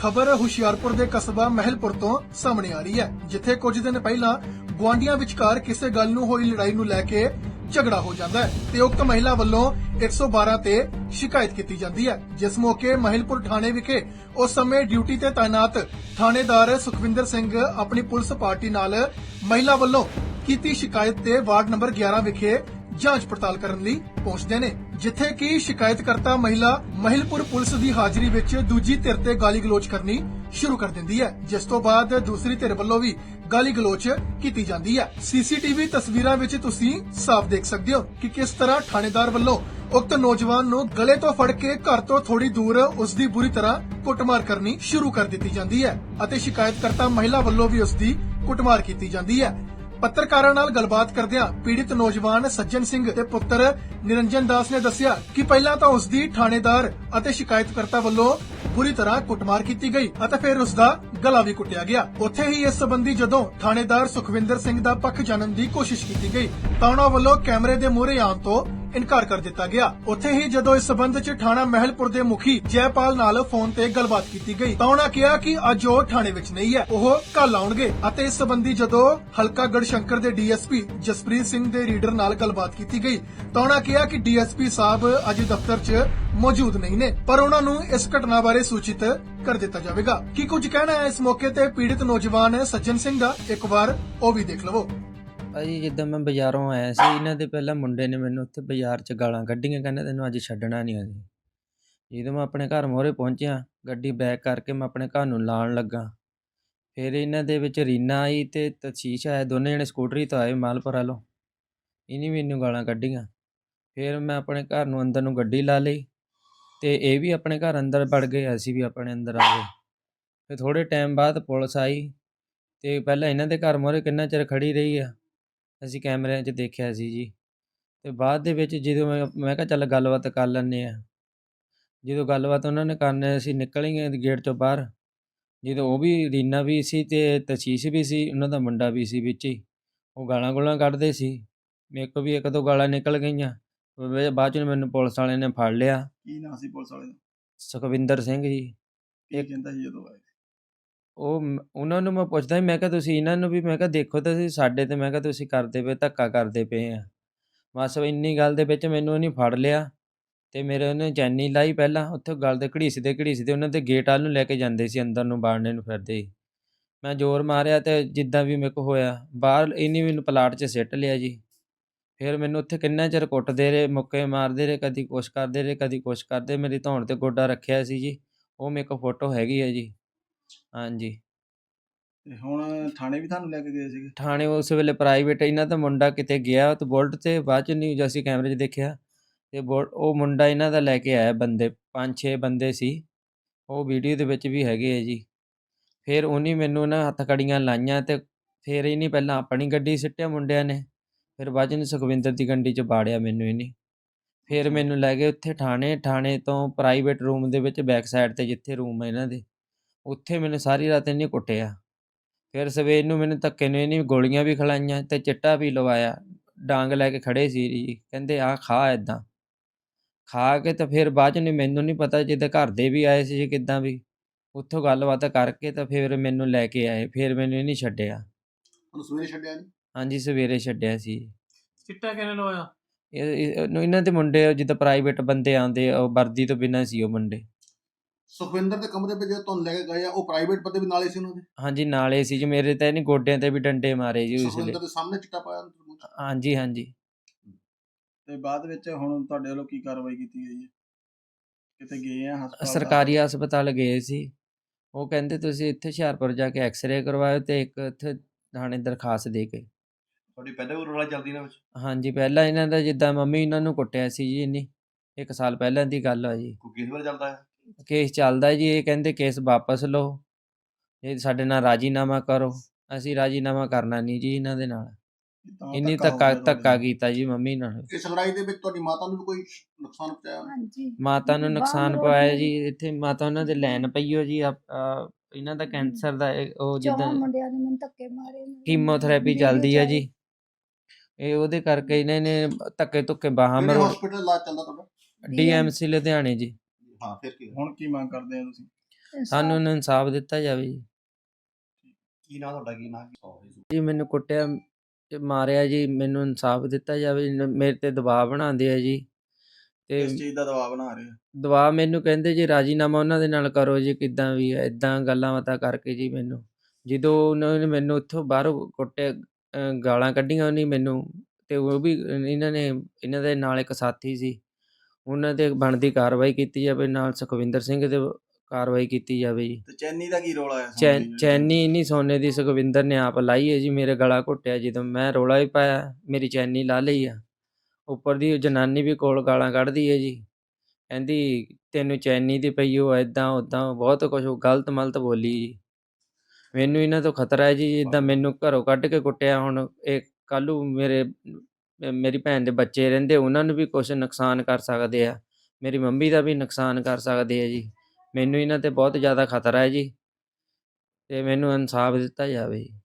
ਖਬਰ ਹੁਸ਼ਿਆਰਪੁਰ ਦੇ ਕਸਬਾ ਮਹਿਲਪੁਰ ਤੋਂ ਸਾਹਮਣੇ ਆ ਰਹੀ ਹੈ, ਜਿੱਥੇ ਕੁਝ ਦਿਨ ਪਹਿਲਾਂ ਗੁਆਂਢੀਆਂ ਵਿਚਕਾਰ ਕਿਸੇ ਗੱਲ ਨੂੰ ਹੋਈ ਲੜਾਈ ਨੂੰ ਲੈ ਕੇ ਝਗੜਾ ਹੋ ਜਾਂਦਾ ਹੈ ਤੇ ਉਕਤ ਮਹਿਲਾ ਵੱਲੋਂ 112 ਤੇ ਸ਼ਿਕਾਇਤ ਕੀਤੀ ਜਾਂਦੀ ਹੈ। ਜਿਸ ਮੌਕੇ ਮਹਿਲਪੁਰ ਥਾਣੇ ਵਿਖੇ ਉਸ ਸਮੇਂ ਡਿਊਟੀ ਤੇ ਤਾਇਨਾਤ ਥਾਣੇਦਾਰ ਸੁਖਵਿੰਦਰ ਸਿੰਘ ਆਪਣੀ ਪੁਲਿਸ ਪਾਰਟੀ ਨਾਲ ਮਹਿਲਾ ਵੱਲੋਂ ਕੀਤੀ ਸ਼ਿਕਾਇਤ ਤੇ ਵਾਰਡ ਨੰਬਰ 11 ਵਿਖੇ ਜਾਂਚ ਪੜਤਾਲ ਕਰਨ ਲਈ ਪਹੁੰਚਦੇ ਨੇ, ਜਿੱਥੇ ਕਿ ਸ਼ਿਕਾਇਤਕਰਤਾ ਮਹਿਲਾ ਮਹਿਲਪੁਰ ਪੁਲਿਸ ਦੀ ਹਾਜ਼ਰੀ ਵਿੱਚ ਦੂਜੀ ਧਿਰ ਤੇ ਗਾਲੀ ਗਲੋਚ ਕਰਨੀ ਸ਼ੁਰੂ ਕਰ ਦਿੰਦੀ ਹੈ, ਜਿਸ ਤੋਂ ਬਾਅਦ ਦੂਸਰੀ ਧਿਰ ਵੱਲੋਂ ਵੀ ਗਾਲੀ ਗਲੋਚ ਕੀਤੀ ਜਾਂਦੀ ਹੈ। ਸੀਸੀਟੀਵੀ ਤਸਵੀਰਾਂ ਵਿੱਚ ਤੁਸੀਂ ਸਾਫ਼ ਦੇਖ ਸਕਦੇ ਹੋ ਕਿ ਕਿਸ ਤਰ੍ਹਾਂ ਥਾਣੇਦਾਰ ਵੱਲੋਂ ਉਕਤ ਨੌਜਵਾਨ ਨੂੰ ਗਲੇ ਤੋਂ ਫੜ ਕੇ ਘਰ ਤੋਂ ਥੋੜੀ ਦੂਰ ਉਸ ਦੀ ਬੁਰੀ ਤਰ੍ਹਾਂ ਕੁੱਟਮਾਰ ਕਰਨੀ ਸ਼ੁਰੂ ਕਰ ਦਿੱਤੀ ਜਾਂਦੀ ਹੈ ਅਤੇ ਸ਼ਿਕਾਇਤਕਰਤਾ ਮਹਿਲਾ ਵੱਲੋਂ ਵੀ ਉਸ ਦੀ ਕੁੱਟਮਾਰ ਕੀਤੀ ਜਾਂਦੀ ਹੈ। ਪੱਤਰਕਾਰਾਂ ਨਾਲ ਗੱਲਬਾਤ ਕਰਦਿਆਂ ਪੀੜਿਤ ਨੌਜਵਾਨ ਸੱਜਣ ਸਿੰਘ ਤੇ ਪੁੱਤਰ ਨਿਰੰਜਨ ਦਾਸ ਨੇ ਦੱਸਿਆ ਕਿ ਪਹਿਲਾਂ ਤਾਂ ਉਸ ਦੀ ਥਾਣੇਦਾਰ ਅਤੇ ਸ਼ਿਕਾਇਤਕਰਤਾ ਵੱਲੋਂ ਬੁਰੀ ਤਰ੍ਹਾਂ ਕੁੱਟਮਾਰ ਕੀਤੀ ਗਈ ਅਤੇ ਫਿਰ ਉਸ ਦਾ ਗਲਾ ਵੀ ਕੁੱਟਿਆ ਗਿਆ। ਉੱਥੇ ਹੀ ਇਸ ਸਬੰਧੀ ਜਦੋਂ ਥਾਣੇਦਾਰ ਸੁਖਵਿੰਦਰ ਸਿੰਘ ਦਾ ਪੱਖ ਜਾਣਨ ਦੀ ਕੋਸ਼ਿਸ਼ ਕੀਤੀ ਗਈ ਤਾਂ ਉਹਨਾਂ ਵੱਲੋਂ ਕੈਮਰੇ ਦੇ ਮੂਹਰੇ ਆਉਣ ਤੋਂ ਇਨਕਾਰ ਕਰ ਦਿੱਤਾ ਗਿਆ। ਉੱਥੇ ਹੀ ਜਦੋਂ ਇਸ ਸਬੰਧ 'ਚ ਥਾਣਾ ਮਹਿਲਪੁਰ ਦੇ ਮੁਖੀ ਜੈਪਾਲ ਨਾਲ ਫੋਨ ਤੇ ਗੱਲਬਾਤ ਕੀਤੀ ਗਈ, ਤਾਂ ਉਹਨਾਂ ਕਿਹਾ ਕਿ ਅੱਜ ਉਹ ਥਾਣੇ ਵਿੱਚ ਨਹੀਂ ਹੈ, ਉਹ ਕੱਲ ਆਉਣਗੇ ਅਤੇ ਇਸ ਸਬੰਧੀ ਜਦੋਂ ਹਲਕਾ ਗੜਸ਼ੰਕਰ ਦੇ ਡੀਐਸਪੀ ਜਸਪ੍ਰੀਤ ਸਿੰਘ ਦੇ ਰੀਡਰ ਨਾਲ ਗੱਲਬਾਤ ਕੀਤੀ ਗਈ, ਤਾਂ ਉਹਨਾਂ ਕਿਹਾ ਕਿ ਡੀਐਸਪੀ ਸਾਹਿਬ ਅੱਜ ਦਫ਼ਤਰ 'ਚ ਮੌਜੂਦ ਨਹੀਂ ਨੇ, ਪਰ ਉਹਨਾਂ ਨੂੰ ਇਸ ਘਟਨਾ ਬਾਰੇ ਸੂਚਿਤ ਕਰ ਦਿੱਤਾ ਜਾਵੇਗਾ। ਕੀ ਕੁਝ ਕਹਿਣਾ ਹੈ ਇਸ ਮੌਕੇ ਤੇ ਪੀੜਿਤ ਨੌਜਵਾਨ ਸੱਜਣ ਸਿੰਘ ਦਾ? ਇੱਕ ਵਾਰ ਉਹ ਵੀ ਦੇਖ ਲਵੋ। ਭਾਜੀ ਜਿੱਦਾਂ ਮੈਂ ਬਾਜ਼ਾਰੋਂ ਆਇਆ ਸੀ, ਇਹਨਾਂ ਦੇ ਪਹਿਲਾਂ ਮੁੰਡੇ ਨੇ ਮੈਨੂੰ ਉੱਥੇ ਬਾਜ਼ਾਰ 'ਚ ਗਾਲਾਂ ਕੱਢੀਆਂ, ਕਹਿੰਦੇ ਤੈਨੂੰ ਅੱਜ ਛੱਡਣਾ ਨਹੀਂ ਅਸੀਂ ਜਦੋਂ ਮੈਂ ਆਪਣੇ ਘਰ ਮੋਹਰੇ ਪਹੁੰਚਿਆ, ਗੱਡੀ ਬੈਕ ਕਰਕੇ ਮੈਂ ਆਪਣੇ ਘਰ ਨੂੰ ਲਾਣ ਲੱਗਾ। ਫਿਰ ਇਹਨਾਂ ਦੇ ਵਿੱਚ ਰੀਨਾ ਆਈ ਤੇ ਤਸ਼ੀਸ਼ ਆਇਆ, ਦੋਨੇ ਜਣੇ ਸਕੂਟਰੀ ਤੋਂ ਆਏ ਮਾਲਪੁਰ ਵੱਲੋਂ। ਇਹਨੇ ਵੀ ਮੈਨੂੰ ਗਾਲਾਂ ਕੱਢੀਆਂ। ਫਿਰ ਮੈਂ ਆਪਣੇ ਘਰ ਨੂੰ ਅੰਦਰ ਨੂੰ ਗੱਡੀ ਲਾ ਲਈ ਤੇ ਇਹ ਵੀ ਆਪਣੇ ਘਰ ਅੰਦਰ ਵੜ ਗਏ, ਅਸੀਂ ਵੀ ਆਪਣੇ ਅੰਦਰ ਆ ਗਏ। ਫਿਰ ਥੋੜੇ ਟਾਈਮ ਬਾਅਦ ਪੁਲਿਸ ਆਈ ਤੇ ਪਹਿਲਾਂ ਇਹਨਾਂ ਦੇ ਘਰ ਮੋਹਰੇ ਕਿੰਨਾ ਚਿਰ ਖੜੀ ਰਹੀ ਆ ਅਸੀਂ ਕੈਮਰਿਆਂ 'ਚ ਦੇਖਿਆ ਸੀ ਜੀ। ਤੇ ਬਾਅਦ ਦੇ ਵਿੱਚ ਜਦੋਂ ਮੈਂ ਮੈਂ ਕਿਹਾ ਚੱਲ ਗੱਲਬਾਤ ਕਰ ਲੈਂਦੇ ਆ ਜਦੋਂ ਗੱਲਬਾਤ ਉਹਨਾਂ ਨੇ ਕਰਨੇ ਅਸੀਂ ਨਿਕਲ ਹੀ ਗਏ ਗੇਟ ਤੋਂ ਬਾਹਰ। ਜਦੋਂ ਉਹ ਵੀ ਰੀਨਾ ਵੀ ਸੀ ਤੇ ਤਸ਼ੀਸ਼ ਵੀ ਸੀ ਉਹਨਾਂ ਦਾ ਮੁੰਡਾ ਵੀ ਸੀ ਵਿੱਚ ਹੀ। ਉਹ ਗਾਲਾਂ ਗੁਲਾਂ ਕੱਢਦੇ ਸੀ। ਮੇਰੇ ਕੋਲ ਵੀ ਇੱਕ ਦੋ ਗਾਲਾਂ ਨਿਕਲ ਗਈਆਂ। ਬਾਅਦ ਚ ਮੈਨੂੰ ਪੁਲਿਸ ਵਾਲਿਆਂ ਨੇ ਫੜ ਲਿਆ। ਕੀ ਨਾਂ ਸੀ ਪੁਲਿਸ ਵਾਲੇ ਦਾ? ਸੁਖਵਿੰਦਰ ਸਿੰਘ ਜੀ। ਕੀ ਇੱਕ- ਕਹਿੰਦਾ ਸੀ ਜਦੋਂ ਆਏ? ਉਹ ਮ- ਉਹਨਾਂ ਨੂੰ ਮੈਂ ਪੁੱਛਦਾ ਸੀ, ਮੈਂ ਕਿਹਾ ਤੁਸੀਂ ਇਹਨਾਂ ਨੂੰ ਵੀ ਮੈਂ ਕਿਹਾ ਦੇਖੋ ਤਾਂ ਤੁਸੀਂ ਸਾਡੇ ਤੇ ਮੈਂ ਕਿਹਾ ਤੁਸੀਂ ਕਰਦੇ ਪਏ ਧੱਕਾ ਕਰਦੇ ਪਏ ਆ। ਬਸ ਇੰਨੀ ਗੱਲ ਦੇ ਵਿੱਚ ਮੈਨੂੰ ਉਹਨੇ ਫੜ ਲਿਆ ਤੇ ਮੇਰੇ ਉਹਨੇ ਚੈਨੀ ਲਾਈ ਪਹਿਲਾਂ ਉੱਥੇ ਗੱਲ ਦੇ ਘੜੀਸਦੇ ਘੜੀਸਦੇ ਉਹਨਾਂ ਦੇ ਗੇਟ ਵੱਲ ਨੂੰ ਲੈ ਕੇ ਜਾਂਦੇ ਸੀ ਅੰਦਰ ਨੂੰ ਬਾੜਨੇ ਨੂੰ ਫਿਰਦੇ ਸੀ ਮੈਂ ਜ਼ੋਰ ਮਾਰਿਆ ਤੇ ਜਿੱਦਾਂ ਵੀ ਮੇਰੇ ਕੋਲ ਹੋਇਆ ਬਾਹਰ ਇਹਨੇ ਮੈਨੂੰ ਪਲਾਟ 'ਚ ਸਿੱਟ ਲਿਆ ਜੀ। ਫਿਰ ਮੈਨੂੰ ਉੱਥੇ ਕਿੰਨਾ ਚਿਰ ਕੁੱਟਦੇ ਰਹੇ ਮੁੱਕੇ ਮਾਰਦੇ ਰਹੇ ਕਦੀ ਕੁਛ ਕਰਦੇ ਰਹੇ ਕਦੀ ਕੁਛ ਕਰਦੇ ਮੇਰੀ ਧੌਣ ਤੇ ਗੋਡਾ ਰੱਖਿਆ ਸੀ ਜੀ ਉਹ ਮੇਰੇ ਕੋਲ ਫੋਟੋ ਹੈਗੀ ਹੈ ਜੀ। ਹਾਂਜੀ। ਤੇ ਹੁਣ ਥਾਣੇ ਵੀ ਤੁਹਾਨੂੰ ਲੈ ਕੇ ਗਏ ਸੀਗੇ? ਥਾਣੇ ਉਸ ਵੇਲੇ ਪ੍ਰਾਈਵੇਟ ਇਹਨਾਂ ਦਾ ਮੁੰਡਾ ਕਿਤੇ ਗਿਆ ਤੇ ਬੁਲਟ ਤੇ ਬਾਅਦ ਚ ਨਹੀਂ ਅਸੀਂ ਕੈਮਰੇ 'ਚ ਦੇਖਿਆ ਤੇ ਬੁਲ- ਉਹ ਮੁੰਡਾ ਇਹਨਾਂ ਦਾ ਲੈ ਕੇ ਆਇਆ ਬੰਦੇ ਪੰਜ ਛੇ ਬੰਦੇ ਸੀ। ਉਹ ਵੀਡੀਓ ਦੇ ਵਿੱਚ ਵੀ ਹੈਗੇ ਆ ਜੀ। ਫਿਰ ਉਹਨੇ ਮੈਨੂੰ ਨਾ ਹੱਥ ਕੜੀਆਂ ਲਾਈਆਂ ਤੇ ਫਿਰ ਇਹਨੇ ਪਹਿਲਾਂ ਆਪਣੀ ਗੱਡੀ ਸਿੱਟਿਆ ਮੁੰਡਿਆਂ ਨੇ ਫਿਰ ਬਾਅਦ 'ਚ ਇਹਨੇ ਸੁਖਵਿੰਦਰ ਦੀ ਗੱਡੀ 'ਚ ਬਾੜਿਆ ਮੈਨੂੰ ਇਹਨੇ। ਫਿਰ ਮੈਨੂੰ ਲੈ ਗਏ ਉੱਥੇ ਥਾਣੇ ਥਾਣੇ ਤੋਂ ਪ੍ਰਾਈਵੇਟ ਰੂਮ ਦੇ ਵਿੱਚ ਬੈਕ ਸਾਈਡ ਤੇ ਜਿੱਥੇ ਰੂਮ ਹੈ ਇਹਨਾਂ ਦੇ। ਉੱਥੇ ਮੈਨੂੰ ਸਾਰੀ ਰਾਤ ਇਹਨੇ ਕੁੱਟਿਆ। ਫਿਰ ਸਵੇਰ ਨੂੰ ਮੈਨੂੰ ਧੱਕੇ ਨੇ ਇਹਨੇ ਗੋਲੀਆਂ ਵੀ ਖਿਲਾਈਆਂ ਤੇ ਚਿੱਟਾ ਵੀ ਲਵਾਇਆ। ਡਾਂਗ ਲੈ ਕੇ ਖੜੇ ਸੀ ਜੀ ਕਹਿੰਦੇ ਆ ਖਾ ਇਦਾਂ ਖਾ ਕੇ ਤਾਂ ਫਿਰ ਬਾਅਦ ਚ ਨਹੀਂ ਮੈਨੂੰ ਨਹੀਂ ਪਤਾ ਜਿਹਦੇ ਘਰ ਦੇ ਵੀ ਆਏ ਸੀ ਜੀ ਕਿੱਦਾਂ ਵੀ। ਉੱਥੋਂ ਗੱਲਬਾਤ ਕਰਕੇ ਤਾਂ ਫਿਰ ਮੈਨੂੰ ਲੈ ਕੇ ਆਏ ਫਿਰ ਮੈਨੂੰ ਇਹ ਨਹੀਂ ਛੱਡਿਆ। ਉਹਨੂੰ ਸਵੇਰੇ ਛੱਡਿਆ ਨਹੀਂ ਹਾਂਜੀ ਸਵੇਰੇ ਛੱਡਿਆ ਸੀ। ਚਿੱਟਾ ਕਿਹਨੇ ਲਵਾਇਆ? ਇਹ ਇਹ- ਇਹਨੂੰ- ਇਹਨਾਂ ਦੇ ਮੁੰਡੇ ਜਿੱਦਾਂ ਪ੍ਰਾਈਵੇਟ ਬੰਦੇ ਆਉਂਦੇ ਆ, ਉਹ ਵਰਦੀ ਤੋਂ ਬਿਨਾਂ ਸੀ ਉਹ ਮੁੰਡੇ। ਸੁਖਵਿੰਦਰ ਦੇ ਕਮਰੇ 'ਤੇ ਜਦੋਂ ਤੁਹਾਨੂੰ ਲੈ ਕੇ ਗਏ ਆ ਉਹ ਪ੍ਰਾਈਵੇਟ ਬੰਦੇ ਵੀ ਨਾਲੇ ਸੀ ਉਹਨਾਂ ਦੇ? ਹਾਂਜੀ ਨਾਲੇ ਸੀ ਜੀ ਮੇਰੇ ਤਾਂ ਇਹਨੇ ਗੋਡਿਆਂ ਤੇ ਵੀ ਡੰਡੇ ਮਾਰੇ ਜੀ ਉਸ ਵੇਲੇ। ਸੁਖਵਿੰਦਰ ਦੇ ਸਾਹਮਣੇ ਚਿੱਟਾ ਪਾਇਆ ਉਹਨੇ ਮੂੰਹ 'ਚ। ਹਾਂਜੀ ਹਾਂਜੀ। ਤੇ ਬਾਅਦ ਵਿੱਚ ਹੁਣ ਤੁਹਾਡੇ ਵੱਲੋਂ ਕੀ ਕਾਰਵਾਈ ਕੀਤੀ ਗਈ ਹੈ? ਕਿਤੇ ਗਏ ਆ ਹਸਪਤਾਲ? ਸਰਕਾਰੀ ਹਸਪਤਾਲ ਗਏ ਸੀ। ਉਹ ਕਹਿੰਦੇ ਤੁਸੀਂ ਇੱਥੇ ਹੁਸ਼ਿਆਰਪੁਰ ਜਾ ਕੇ ਐਕਸ-ਰੇ ਕਰਵਾਇਓ ਤੇ ਇੱਕ ਇੱਥੇ ਥਾਣੇ ਦਰਖਾਸਤ ਦੇ ਕੇ। ਤੁਹਾਡੀ ਪਹਿਲਾਂ ਵੀ ਰੌਲਾ ਚੱਲਦੀ ਨਾ ਵਿੱਚ? ਹਾਂਜੀ ਪਹਿਲਾਂ ਇਹਨਾਂ ਦਾ ਜਿੱਦਾਂ ਮੰਮੀ ਇਹਨਾਂ ਨੂੰ ਕੁੱਟਿਆ ਸੀ ਜੀ ਇਹਨੇ ਇੱਕ ਸਾਲ ਪਹਿਲਾਂ ਦੀ ਗੱਲ ਆ ਜੀ। ਕੋਈ ਕਿਸ ਵੇਲੇ ਚੱਲਦਾ ਹੈ? ਕੇਸ ਚੱਲਦਾ ਜੀ ਇਹ ਕਹਿੰਦੇ ਕੇਸ ਵਾਪਸ ਲਓ। ਇਹ ਸਾਡੇ ਨਾਲ ਰਾਜੀਨਾਮਾ ਕਰੋ। ਅਸੀਂ ਰਾਜੀਨਾਮਾ ਕਰਨਾ ਨਹੀਂ ਜੀ ਇਹਨਾਂ ਦੇ ਨਾਲ। ਇੰਨੀ ਧੱਕਾ ਧੱਕਾ। ਕੀਤਾ ਜੀ ਮੰਮੀ ਨਾਲ ਇਸ ਲੜਾਈ ਦੇ ਵਿੱਚ ਤੁਹਾਡੀ ਮਾਤਾ ਨੂੰ ਵੀ ਕੋਈ ਨੁਕਸਾਨ ਪਹੁੰਚਾਇਆ? ਹਾਂਜੀ। ਮਾਤਾ ਨੂੰ ਨੁਕਸਾਨ ਲਈ। ਜੀ ਇੱਥੇ ਮਾਤਾ ਉਹਨਾਂ ਦੇ ਲੈਣ ਪਈ ਹੋ ਜੀ ਇਹਨਾਂ ਦਾ ਕੈਂਸਰ ਦਾ ਉਹ ਜਿੱਦਾਂ ਮੁੰਡਿਆਂ ਨੇ ਮੈਨੂੰ ਧੱਕੇ ਮਾਰੇ ਮੇਰੇ ਕੀਮੋਥੈਰੇਪੀ ਚੱਲਦੀ ਆ ਜੀ। ਇਹ ਉਹਦੇ ਕਰਕੇ ਇਹਨਾਂ ਨੇ ਧੱਕੇ ਧੁੱਕੇ ਬਾਹਾਂ ਮਰੋੜ ਹਸਪੀਟਲ ਚੱਲਦਾ ਤੁਹਾਡਾ? ਡੀਐਮਸੀ ਲੁਧਿਆਣੇ ਜੀ। ਹਾਂ ਫਿਰ ਕੀ ਹੁਣ ਕੀ ਮੰਗ ਕਰਦੇ ਆ ਤੁਸੀਂ? ਸਾਨੂੰ ਇਨਸਾਫ਼- ਇਨਸਾਫ ਦਿੱਤਾ ਜਾਵੇ ਜੀ। ਕੀ ਨਾਂ ਤੁਹਾਡਾ? ਕੀ ਨਾਂ? ਜੀ। ਮੈਨੂੰ ਕੁੱਟਿਆ ਤੇ ਮਾਰਿਆ ਜੀ ਮੈਨੂੰ ਇਨਸਾਫ ਦਿੱਤਾ ਜਾਵੇ। ਨ- ਮੇਰੇ ਤੇ ਦਬਾਅ ਬਣਾਉਂਦੇ ਆ ਜੀ ਤੇ ਕਿਸ ਚੀਜ਼ ਦਾ ਦਬਾਅ ਬਣਾ ਰਹੇ ਆ ਦਬਾਅ ਮੈਨੂੰ ਕਹਿੰਦੇ ਜੀ ਰਾਜੀਨਾਮਾ ਉਹਨਾਂ ਦੇ ਨਾਲ ਕਰੋ ਜੀ ਕਿੱਦਾਂ ਵੀ ਹੈ ਇਦਾਂ ਗੱਲਾਂ ਬਾਤਾਂ ਕਰਕੇ ਜੀ ਮੈਨੂੰ। ਜਦੋਂ ਉਹਨਾਂ ਨੇ ਮੈਨੂੰ ਉੱਥੋਂ ਬਾਹਰੋਂ ਕੁੱਟਿਆ ਗਾਲਾਂ ਕੱਢੀਆਂ ਉਹਨੇ ਮੈਨੂੰ ਤੇ ਉਹ ਵੀ ਇਹਨਾਂ ਨੇ ਇਹਨਾਂ ਦੇ ਨਾਲ ਇੱਕ ਸਾਥੀ ਸੀ। ਉਹਨਾਂ ਤੇ ਬਣਦੀ ਕਾਰਵਾਈ ਕੀਤੀ ਜਾਵੇ ਨਾਲ ਸੁਖਵਿੰਦਰ ਸਿੰਘ ਦੇ ਕਾਰਵਾਈ ਕੀਤੀ ਜਾਵੇ ਜੀ। ਤੇ ਚੈਨੀ ਦਾ ਕੀ ਰੋਲ ਆਇਆ ਚੈਨ ਚੈਨੀ ਨਹੀਂ ਸੋਨੇ ਦੀ ਸੁਖਵਿੰਦਰ ਨੇ ਆਪ ਲਾਈ ਹੈ ਜੀ ਮੇਰੇ ਗਲਾ ਘੁੱਟਿਆ ਜਦੋਂ ਮੈਂ ਰੋਲਾ ਵੀ ਪਾਇਆ ਮੇਰੀ ਚੈਨੀ ਲਾ ਲਈ ਆ। ਉੱਪਰ ਦੀ ਜਨਾਨੀ ਵੀ ਕੋਲ ਗਾਲਾਂ ਕੱਢਦੀ ਹੈ ਜੀ। ਕਹਿੰਦੀ ਤੈਨੂੰ ਚੈਨੀ ਦੀ ਪਈ ਉਹ ਐਦਾਂ ਉਦਾਂ ਬਹੁਤ ਕੁਝ ਗਲਤ ਮਲਤ ਬੋਲੀ ਜੀ। ਮੈਨੂੰ ਇਹਨਾਂ ਤੋਂ ਖਤਰਾ ਹੈ ਜੀ ਜਿੱਦਾਂ ਮੈਨੂੰ ਘਰੋਂ ਕੱਢ ਕੇ ਕੁੱਟਿਆ ਹੁਣ ਇਹ ਕੱਲ੍ਹ ਮੇਰੇ ਅ, ਮੇਰੀ ਭੈਣ ਦੇ ਬੱਚੇ ਰਹਿੰਦੇ ਉਹਨਾਂ ਨੂੰ ਵੀ ਕੁਛ ਨੁਕਸਾਨ ਕਰ ਸਕਦੇ ਆ। ਮੇਰੀ ਮੰਮੀ ਦਾ ਵੀ ਨੁਕਸਾਨ ਕਰ ਸਕਦੇ ਆ ਜੀ। ਮੈਨੂੰ ਇਹਨਾਂ ਤੇ ਬਹੁਤ ਜ਼ਿਆਦਾ ਖਤਰਾ ਹੈ ਜੀ। ਅਤੇ ਮੈਨੂੰ ਇਨਸਾਫ ਦਿੱਤਾ ਜਾਵੇ ਜੀ।